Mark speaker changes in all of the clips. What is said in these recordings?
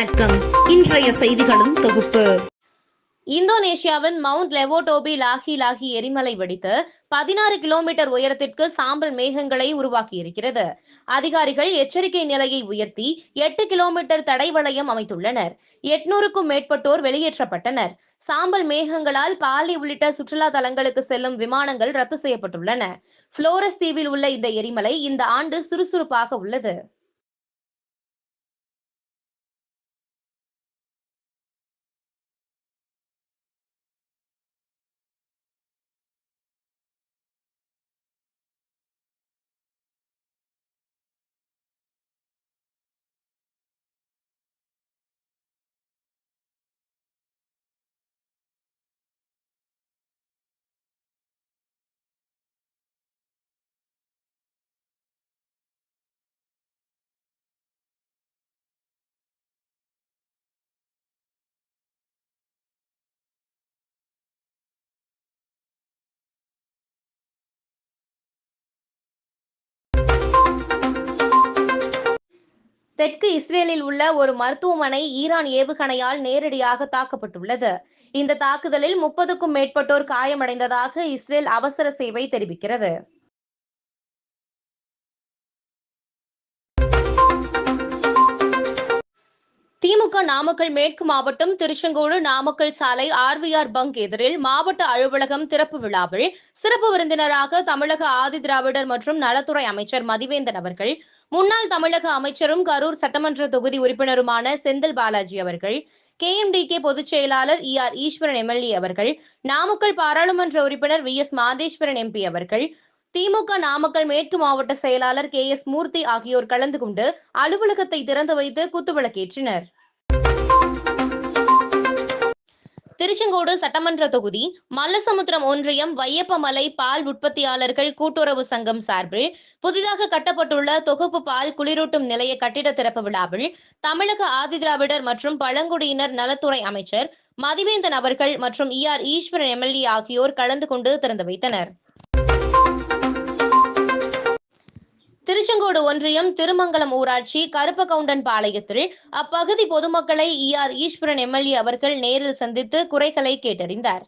Speaker 1: வணக்கம். இன்றைய செய்திகளும் தொகுப்பு.
Speaker 2: இந்தோனேஷியாவின் மவுண்ட் லெவோடோபி லாகி லாகி எரிமலை வெடித்து பதினாறு கிலோமீட்டர் உயரத்திற்கு சாம்பல் மேகங்களை உருவாக்கியிருக்கிறது. அதிகாரிகள் எச்சரிக்கை நிலையை உயர்த்தி எட்டு கிலோமீட்டர் தடை வளையம் அமைத்துள்ளனர். எட்நூறுக்கும் மேற்பட்டோர் வெளியேற்றப்பட்டனர். சாம்பல் மேகங்களால் பாலி உள்ளிட்ட சுற்றுலா தலங்களுக்கு செல்லும் விமானங்கள் ரத்து செய்யப்பட்டுள்ளன. புளோரஸ் தீவில் உள்ள இந்த எரிமலை இந்த ஆண்டு சுறுசுறுப்பாக உள்ளது. தெற்கு இஸ்ரேலில் உள்ள ஒரு மருத்துவமனை ஈரான் ஏவுகணையால் நேரடியாக தாக்கப்பட்டுள்ளது. இந்த தாக்குதலில் முப்பதுக்கும் மேற்பட்டோர் காயமடைந்ததாக இஸ்ரேல் அவசர சேவை தெரிவிக்கிறது. திமுக நாமக்கல் மேற்கு மாவட்டம் திருச்செங்கோடு நாமக்கல் சாலை ஆர்விஆர் பங்க் எதிரில் மாவட்ட அலுவலகம் திறப்பு விழாவில் சிறப்பு விருந்தினராக தமிழக ஆதி திராவிடர் மற்றும் நலத்துறை அமைச்சர் மதிவேந்தன் அவர்கள் முன்னாள் தமிழக அமைச்சரும் கரூர் சட்டமன்ற தொகுதி உறுப்பினருமான செந்தில் பாலாஜி அவர்கள் கேம் டி கே பொதுச் செயலாளர் இ ஆர் ஈஸ்வரன் எம்எல்ஏ அவர்கள் நாமக்கல் பாராளுமன்ற உறுப்பினர் வி எஸ் மாதேஸ்வரன் எம்பி அவர்கள் திமுக நாமக்கல் மேற்கு மாவட்ட செயலாளர் கே எஸ் மூர்த்தி ஆகியோர் கலந்து கொண்டு அலுவலகத்தை திறந்து வைத்து குத்துவிளக்கேற்றினர். திருச்செங்கோடு சட்டமன்ற தொகுதி மல்லசமுத்திரம் ஒன்றியம் வையப்பமலை பால் உற்பத்தியாளர்கள் கூட்டுறவு சங்கம் சார்பில் புதிதாக கட்டப்பட்டுள்ள தொகுப்பு பால் குளிரூட்டும் நிலைய கட்டிட திறப்பு விழாவில் தமிழக ஆதிதிராவிடர் மற்றும் பழங்குடியினர் நலத்துறை அமைச்சர் மதிவேந்தன் அவர்கள் மற்றும் இ ஆர் ஈஸ்வரன் எம்எல்ஏ ஆகியோர் கலந்து கொண்டு திறந்து வைத்தனர். திருச்செங்கோடு ஒன்றியம் திருமங்கலம் ஊராட்சி கருப்பகவுண்டன் பாளையத்தில் அப்பகுதி பொதுமக்களை இ ஆர் ஈஸ்வரன் எம்எல்ஏ அவர்கள் நேரில் சந்தித்து குறைகளை கேட்டறிந்தார்.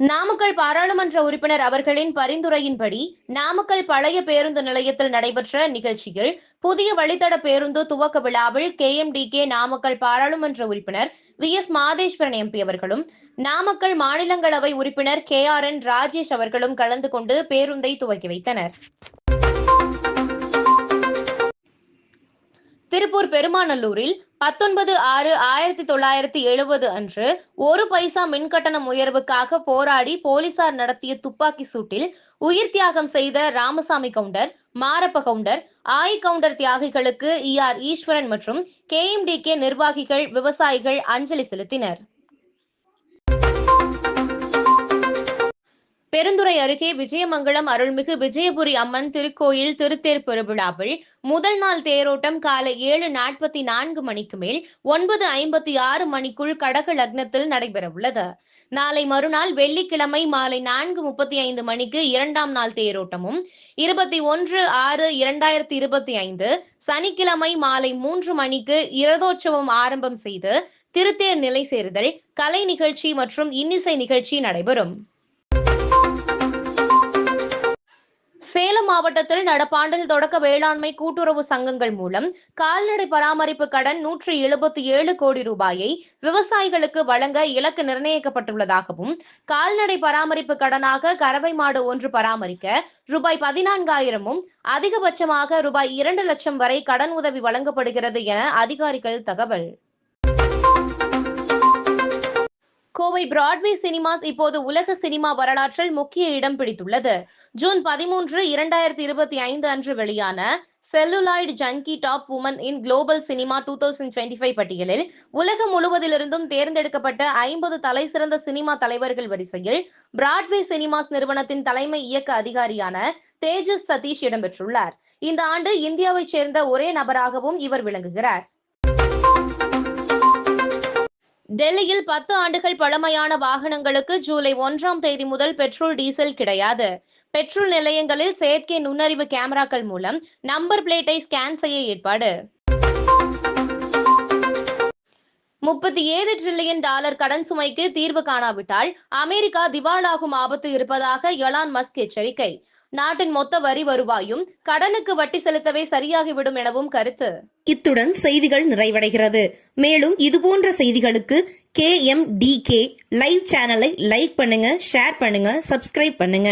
Speaker 2: நாமக்கல் பாராளுமன்ற உறுப்பினர் அவர்களின் பரிந்துரையின்படி நாமக்கல் பழைய பேருந்து நிலையத்தில் நடைபெற்ற நிகழ்ச்சியில் புதிய வழித்தட பேருந்து துவக்க விழாவில் கேஎம்டிகே நாமக்கல் பாராளுமன்ற உறுப்பினர் வி எஸ் மாதேஸ்வரன் எம்பி அவர்களும் நாமக்கல் மாநிலங்களவை உறுப்பினர் கே ஆர் என் ராஜேஷ் அவர்களும் கலந்து கொண்டு பேருந்தை துவக்கி வைத்தனர். திருப்பூர் பெருமாநல்லூரில் பத்தொன்பது ஆறு ஆயிரத்தி தொள்ளாயிரத்தி எழுபது அன்று ஒரு பைசா மின்கட்டணம் உயர்வுக்காக போராடி போலீசார் நடத்திய துப்பாக்கி சூட்டில் உயிர் தியாகம் செய்த ராமசாமி கவுண்டர் மாரப்ப கவுண்டர் ஆய் கவுண்டர் தியாகிகளுக்கு இ ஆர் ஈஸ்வரன் மற்றும் கேஎம்டிகே நிர்வாகிகள் விவசாயிகள் அஞ்சலி செலுத்தினர். பெருந்துறை அருகே விஜயமங்கலம் அருள்மிகு விஜயபுரி அம்மன் திருக்கோயில் திருத்தேர் பெருவிழாவில் முதல் நாள் தேரோட்டம் காலை ஏழு நாற்பத்தி நான்கு மணிக்கு மேல் ஒன்பது ஐம்பத்தி ஆறு மணிக்குள் கடக லக்னத்தில் நடைபெறவுள்ளது. நாளை மறுநாள் வெள்ளிக்கிழமை மாலை நான்கு முப்பத்தி ஐந்து மணிக்கு இரண்டாம் நாள் தேரோட்டமும் இருபத்தி ஒன்று ஆறு இரண்டாயிரத்தி இருபத்தி ஐந்து சனிக்கிழமை மாலை மூன்று மணிக்கு இரதோற்சவம் ஆரம்பம் செய்து திருத்தேர் நிலை சேருதல் கலை நிகழ்ச்சி மற்றும் இன்னிசை நிகழ்ச்சி நடைபெறும். சேலம் மாவட்டத்தில் நடப்பாண்டில் தொடக்க வேளாண்மை கூட்டுறவு சங்கங்கள் மூலம் கால்நடை பராமரிப்பு கடன் நூற்றி எழுபத்தி ஏழு கோடி ரூபாயை விவசாயிகளுக்கு வழங்க இலக்கு நிர்ணயிக்கப்பட்டுள்ளதாகவும் கால்நடை பராமரிப்பு கடனாக கறவை மாடு ஒன்று பராமரிக்க ரூபாய் பதினான்காயிரமும் அதிகபட்சமாக ரூபாய் இரண்டு லட்சம் வரை கடன் உதவி வழங்கப்படுகிறது என அதிகாரிகள் தகவல். கோவை பிராட்வே சினிமாஸ் இப்போது உலக சினிமா வரலாற்றில் முக்கிய இடம் பிடித்துள்ளது. ஜூன் பதிமூன்று இரண்டாயிரத்தி இருபத்தி ஐந்து அன்று வெளியான celluloid junkie top women in global cinema two thousand twenty five பட்டியலில் உலகம் முழுவதிலிருந்தும் தேர்ந்தெடுக்கப்பட்ட ஐம்பது தலை சிறந்த சினிமா தலைவர்கள் வரிசையில் பிராட்வே சினிமாஸ் நிறுவனத்தின் தலைமை இயக்க அதிகாரியான தேஜஸ் சதீஷ் இடம்பெற்றுள்ளார். இந்த ஆண்டு இந்தியாவைச் சேர்ந்த ஒரே நபராகவும் இவர் விளங்குகிறார். டெல்லியில் பத்து ஆண்டுகள் பழமையான வாகனங்களுக்கு ஜூலை ஒன்றாம் தேதி முதல் பெட்ரோல் டீசல் கிடையாது. பெட்ரோல் நிலையங்களில் செயற்கை நுண்ணறிவு கேமராக்கள் மூலம் நம்பர் பிளேட்டை ஸ்கேன் செய்ய ஏற்பாடு. முப்பத்தி ஏழு டிரில்லியன் டாலர் கடன் சுமைக்கு தீர்வு காணாவிட்டால் அமெரிக்கா திவாலாகும் ஆபத்து இருப்பதாக எலான் மஸ்க் எச்சரிக்கை. நாட்டின் மொத்த வரி வருவாயும் கடனுக்கு வட்டி செலுத்தவே சரியாகிவிடும் எனவும் கருத்து.
Speaker 1: இத்துடன் செய்திகள் நிறைவடைகிறது. மேலும் இதுபோன்ற செய்திகளுக்கு K M T K live சேனலை லைக் பண்ணுங்க ஷேர் பண்ணுங்க சப்ஸ்கிரைப் பண்ணுங்க.